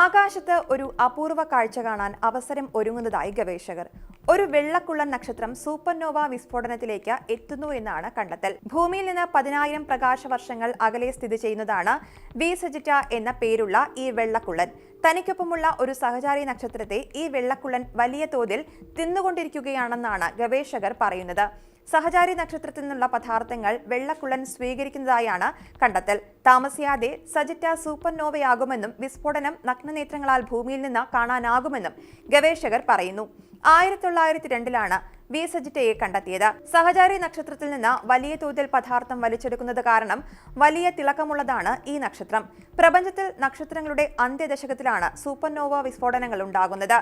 ആകാശത്ത് ഒരു അപൂർവ കാഴ്ച കാണാൻ അവസരം ഒരുങ്ങുന്നതായി ഗവേഷകർ. ഒരു വെള്ളക്കുള്ളൻ നക്ഷത്രം സൂപ്പർനോവ വിസ്ഫോടനത്തിലേക്ക് എത്തുന്നു എന്നാണ് കണ്ടെത്തൽ. ഭൂമിയിൽ നിന്ന് പതിനായിരം പ്രകാശ വർഷങ്ങൾ അകലെ സ്ഥിതി ചെയ്യുന്നതാണ് വി സജിറ്റ എന്ന പേരുള്ള ഈ വെള്ളക്കുള്ളൻ. തനിക്കൊപ്പമുള്ള ഒരു സഹചാരി നക്ഷത്രത്തെ ഈ വെള്ളക്കുള്ളൻ വലിയ തോതിൽ തിന്നുകൊണ്ടിരിക്കുകയാണെന്നാണ് ഗവേഷകർ പറയുന്നത്. സഹചാരി നക്ഷത്രത്തിൽ നിന്നുള്ള പദാർത്ഥങ്ങൾ വെള്ളക്കുള്ളൻ സ്വീകരിക്കുന്നതായാണ് കണ്ടെത്തൽ. താമസിയാതെ സജിറ്റ സൂപ്പർനോവയാകുമെന്നും വിസ്ഫോടനം നഗ്നനേത്രങ്ങളാൽ ഭൂമിയിൽ നിന്ന് കാണാനാകുമെന്നും ഗവേഷകർ പറയുന്നു. ആയിരത്തി തൊള്ളായിരത്തി രണ്ടിലാണ് വി സജിറ്റയെ കണ്ടെത്തിയത്. സഹചാരി നക്ഷത്രത്തിൽ നിന്ന് വലിയ തോതിൽ പദാർത്ഥം വലിച്ചെടുക്കുന്നത് കാരണം വലിയ തിളക്കമുള്ളതാണ് ഈ നക്ഷത്രം. പ്രപഞ്ചത്തിൽ നക്ഷത്രങ്ങളുടെ അന്ത്യദശകത്തിലാണ് സൂപ്പർനോവ വിസ്ഫോടനങ്ങൾ ഉണ്ടാകുന്നത്.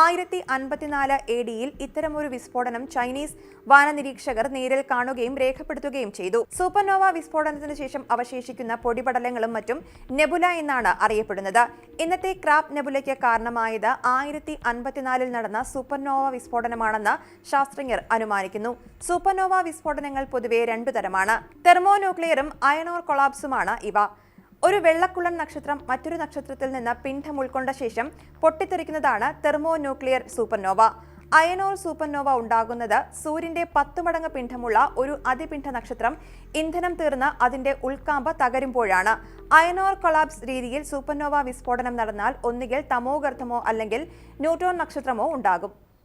ആയിരത്തി അൻപത്തിനാല് എ ഡിയിൽ ഇത്തരമൊരു വിസ്ഫോടനം ചൈനീസ് വാനനിരീക്ഷകർ നേരിൽ കാണുകയും രേഖപ്പെടുത്തുകയും ചെയ്തു. സൂപ്പർനോവ വിസ്ഫോടനത്തിന് ശേഷം അവശേഷിക്കുന്ന പൊടിപടലങ്ങളും മറ്റും നെബുല എന്നാണ് അറിയപ്പെടുന്നത്. ഇന്നത്തെ ക്രാബ് നെബുലയ്ക്ക് കാരണമായത് ആയിരത്തി അൻപത്തിനാലിൽ നടന്ന സൂപ്പർനോവ വിസ്ഫോടനമാണെന്ന് ശാസ്ത്രജ്ഞർ അനുമാനിക്കുന്നു. സൂപ്പർനോവ വിസ്ഫോടനങ്ങൾ പൊതുവെ രണ്ടു തരമാണ്. തെർമോന്യൂക്ലിയറും അയണോർ കൊളാപ്സുമാണ് ഇവ. ഒരു വെള്ളക്കുള്ളൻ നക്ഷത്രം മറ്റൊരു നക്ഷത്രത്തിൽ നിന്ന് പിണ്ഡം ഉൾക്കൊണ്ട ശേഷം പൊട്ടിത്തെറിക്കുന്നതാണ് തെർമോന്യൂക്ലിയർ സൂപ്പർനോവ. അയനോർ സൂപ്പർനോവ ഉണ്ടാകുന്നത് സൂര്യന്റെ പത്ത് മടങ്ങ് പിണ്ഡമുള്ള ഒരു അതിപിണ്ഡ നക്ഷത്രം ഇന്ധനം തീർന്ന് അതിന്റെ ഉൾക്കാമ്പ് തകരുമ്പോഴാണ്. അയനോർ കൊളാപ്സ് രീതിയിൽ സൂപ്പർനോവ വിസ്ഫോടനം നടന്നാൽ ഒന്നുകിൽ തമോഗർത്തമോ അല്ലെങ്കിൽ ന്യൂട്രോൺ നക്ഷത്രമോ ഉണ്ടാകും.